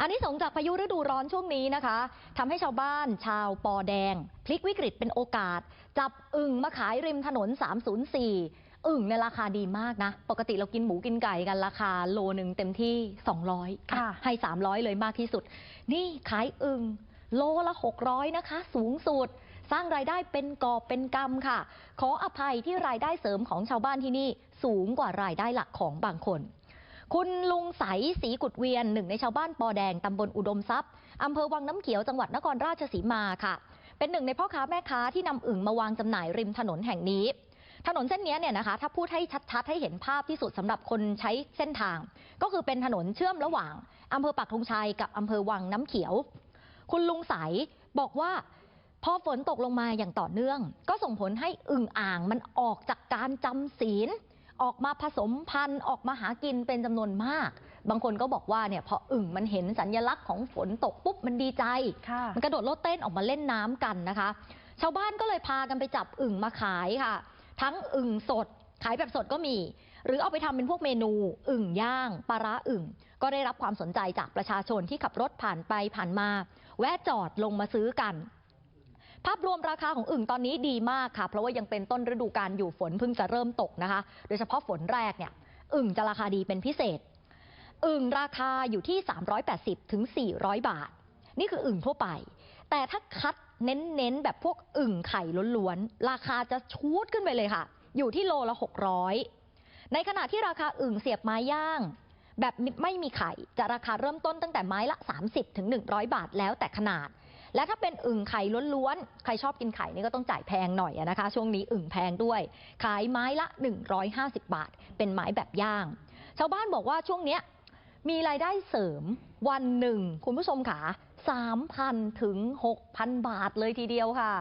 อันนี้สงส์จากพายุฤดูร้อนช่วงนี้นะคะทำให้ชาวบ้านชาวปอแดง พลิกวิกฤตเป็นโอกาส จับอึ่งมาขายริมถนน 304 อึ่งในยราคาดีมากนะ ปกติเรากินหมูกินไก่กันราคาโลหนึ่งเต็มที่ 200ค่ะให้ 300 เลยมากที่สุด นี่ขายอึ่งโลละ 600 นะคะ สูงสุดสร้างรายได้เป็นกอบเป็นกำค่ะ ขออภัยที่รายได้เสริมของชาวบ้านที่นี่สูงกว่ารายได้หลักของบางคน คุณลุงใสศรีกุดเวียนหนึ่งในชาวบ้านปอแดงตำบลอุดมทรัพย์อำเภอวังน้ำเขียวจังหวัดนครราชสีมาค่ะ เป็นหนึ่งในพ่อค้าแม่ค้าที่นำอึ่งมาวางจำหน่ายริมถนนแห่งนี้ ถนนเส้นนี้เนี่ยนะคะ ถ้าพูดให้ชัดๆให้เห็นภาพที่สุดสำหรับคนใช้เส้นทาง ก็คือเป็นถนนเชื่อมระหว่างอำเภอปักธงชัยกับอำเภอวังน้ำเขียว คุณลุงใสบอกว่าพอฝนตกลงมาอย่างต่อเนื่อง ก็ส่งผลให้อึ่งอ่างมันออกจากการจำศีล ออกมาผสมพันธุ์ออกมาหากินเป็นจำนวนมาก บางคนก็บอกว่าเนี่ยพออึ่งมันเห็นสัญลักษณ์ของฝนตกปุ๊บมันดีใจค่ะมันกระโดดโลดเต้นออกมาเล่นน้ำกันนะคะ ชาวบ้านก็เลยพากันไปจับอึ่งมาขายค่ะ ทั้งอึ่งสดขายแบบสดก็มี หรือเอาไปทำเป็นพวกเมนู อึ่งย่างปลาร้าอึ่ง ก็ได้รับความสนใจจากประชาชนที่ขับรถผ่านไปผ่านมา แวะจอดลงมาซื้อกัน ภาพรวมราคาของอึ่งตอนนี้ดีมากค่ะ เพราะว่ายังเป็นต้นฤดูกาลอยู่ฝนเพิ่งจะเริ่มตกนะคะ โดยเฉพาะฝนแรกเนี่ยอึ่งจะราคาดีเป็นพิเศษ อึ่งราคาอยู่ที่ 380ถึง400 บาท นี่คืออึ่งทั่วไป แต่ถ้าคัดเน้นๆแบบพวกอึ่งไข่ล้วนๆราคาจะชูดขึ้นไปเลยค่ะ อยู่ที่โลละ 600 ในขณะที่ราคาอึ่งเสียบไม้ย่าง แบบไม่มีไข่จะราคาเริ่มต้นตั้งแต่ไม้ละ 30ถึง100 บาทแล้วแต่ขนาด และถ้าเป็นอึ่งไข่ล้วนๆ ใครชอบกินไข่นี่ก็ต้องจ่ายแพงหน่อยนะคะ ช่วงนี้อึ่งแพงด้วย ขายไม้ละ 150 บาท เป็นไม้แบบย่าง ชาวบ้านบอกว่าช่วงเนี้ยมีรายได้เสริมวันหนึ่ง คุณผู้ชมค่ะ3,000 ถึง 6,000 บาทเลยทีเดียวค่ะ